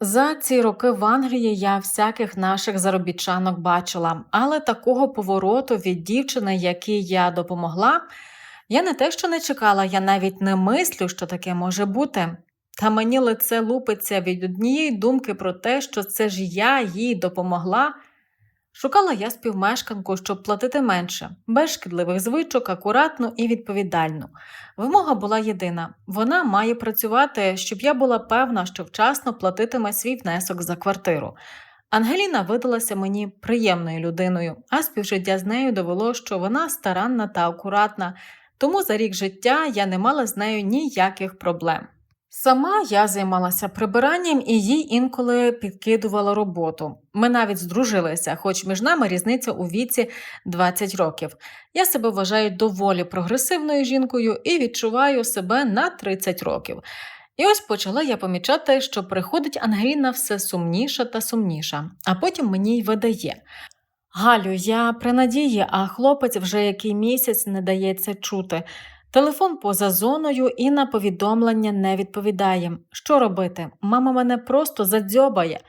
За ці роки в Англії я всяких наших заробітчанок бачила, але такого повороту від дівчини, якій я допомогла, я не те, що не чекала, я навіть не мислю, що таке може бути. Та мені лице лупиться від однієї думки про те, що це ж я їй допомогла. Шукала я співмешканку, щоб платити менше, без шкідливих звичок, акуратну і відповідальну. Вимога була єдина: вона має працювати, щоб я була певна, що вчасно платитиме свій внесок за квартиру. Ангеліна видалася мені приємною людиною, а співжиття з нею довело, що вона старанна та акуратна, тому за рік життя я не мала з нею ніяких проблем. Сама я займалася прибиранням і їй інколи підкидувала роботу. Ми навіть здружилися, хоч між нами різниця у віці 20 років. Я себе вважаю доволі прогресивною жінкою і відчуваю себе на 30 років. І ось почала я помічати, що приходить Ангеліна все сумніша та сумніша, а потім мені й видає. Галю, я при надії, а хлопець вже який місяць не дається чути. Телефон поза зоною і на повідомлення не відповідає. Що робити? Мама мене просто задзьобає.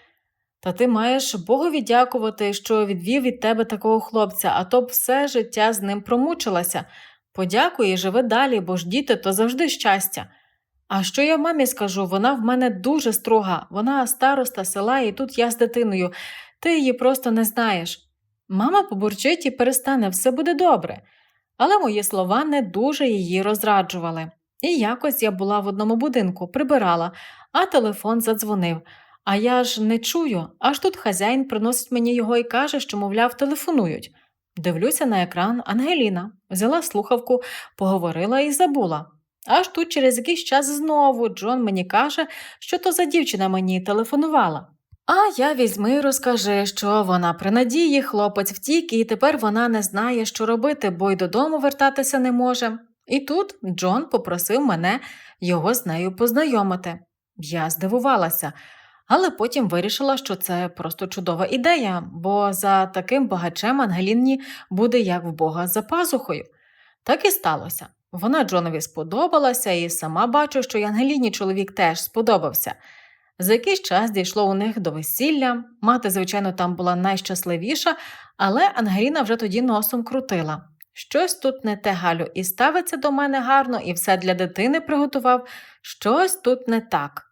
Та ти маєш Богові дякувати, що відвів від тебе такого хлопця, а то б все життя з ним промучилася. Подякуй і живи далі, бо ж діти то завжди щастя. А що я мамі скажу? Вона в мене дуже строга, вона староста села, і тут я з дитиною. Ти її просто не знаєш. Мама побурчить і перестане, все буде добре. Але мої слова не дуже її розраджували. І якось я була в одному будинку, прибирала, а телефон задзвонив. А я ж не чую, аж тут хазяїн приносить мені його і каже, що, мовляв, телефонують. Дивлюся на екран Ангеліна, взяла слухавку, поговорила і забула. Аж тут через якийсь час знову Джон мені каже, що то за дівчина мені телефонувала. А я візьми і розкажи, що вона при надії, хлопець втік, і тепер вона не знає, що робити, бо й додому вертатися не може. І тут Джон попросив мене його з нею познайомити. Я здивувалася, але потім вирішила, що це просто чудова ідея, бо за таким багачем Ангеліні буде як в Бога за пазухою. Так і сталося. Вона Джонові сподобалася, і сама бачу, що й Ангеліні чоловік теж сподобався. За якийсь час дійшло у них до весілля. Мати, звичайно, там була найщасливіша, але Ангеліна вже тоді носом крутила. Щось тут не те, Галю, і ставиться до мене гарно, і все для дитини приготував. Щось тут не так.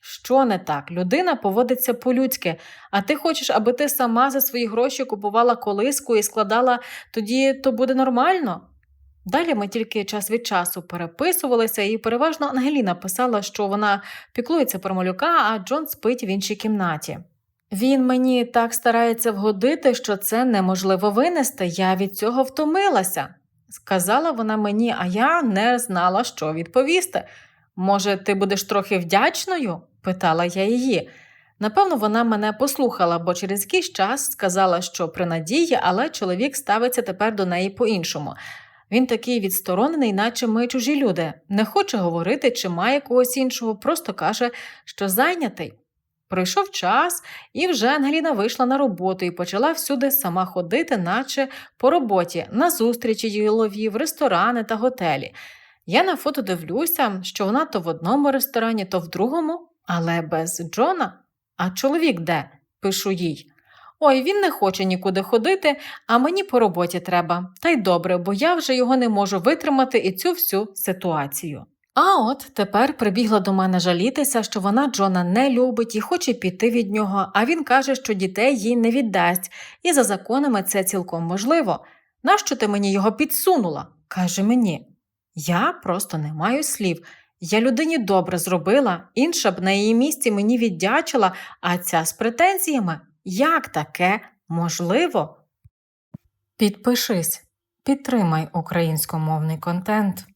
Що не так? Людина поводиться по-людськи, а ти хочеш, аби ти сама за свої гроші купувала колиску і складала, тоді то буде нормально? Далі ми тільки час від часу переписувалися, і переважно Ангеліна писала, що вона піклується про малюка, а Джон спить в іншій кімнаті. Він мені так старається вгодити, що це неможливо винести, я від цього втомилася, сказала вона мені, а я не знала, що відповісти. Може, ти будеш трохи вдячною? питала я її. Напевно, вона мене послухала, бо через якийсь час сказала, що при надії, але чоловік ставиться тепер до неї по-іншому. Він такий відсторонений, наче ми чужі люди, не хоче говорити, чи має когось іншого, просто каже, що зайнятий. Пройшов час, і вже Ангеліна вийшла на роботу і почала всюди сама ходити, наче по роботі, на зустрічі в ресторани та готелі. Я на фото дивлюся, що вона то в одному ресторані, то в другому, але без Джона. А чоловік де? пишу їй. Ой, він не хоче нікуди ходити, а мені по роботі треба. Та й добре, бо я вже його не можу витримати і цю всю ситуацію. А от тепер прибігла до мене жалітися, що вона Джона не любить і хоче піти від нього, а він каже, що дітей їй не віддасть, і за законами це цілком можливо. Нащо ти мені його підсунула? каже мені. Я просто не маю слів. Я людині добре зробила, інша б на її місці мені віддячила, а ця з претензіями. Як таке можливо? Підпишись, підтримай українськомовний контент.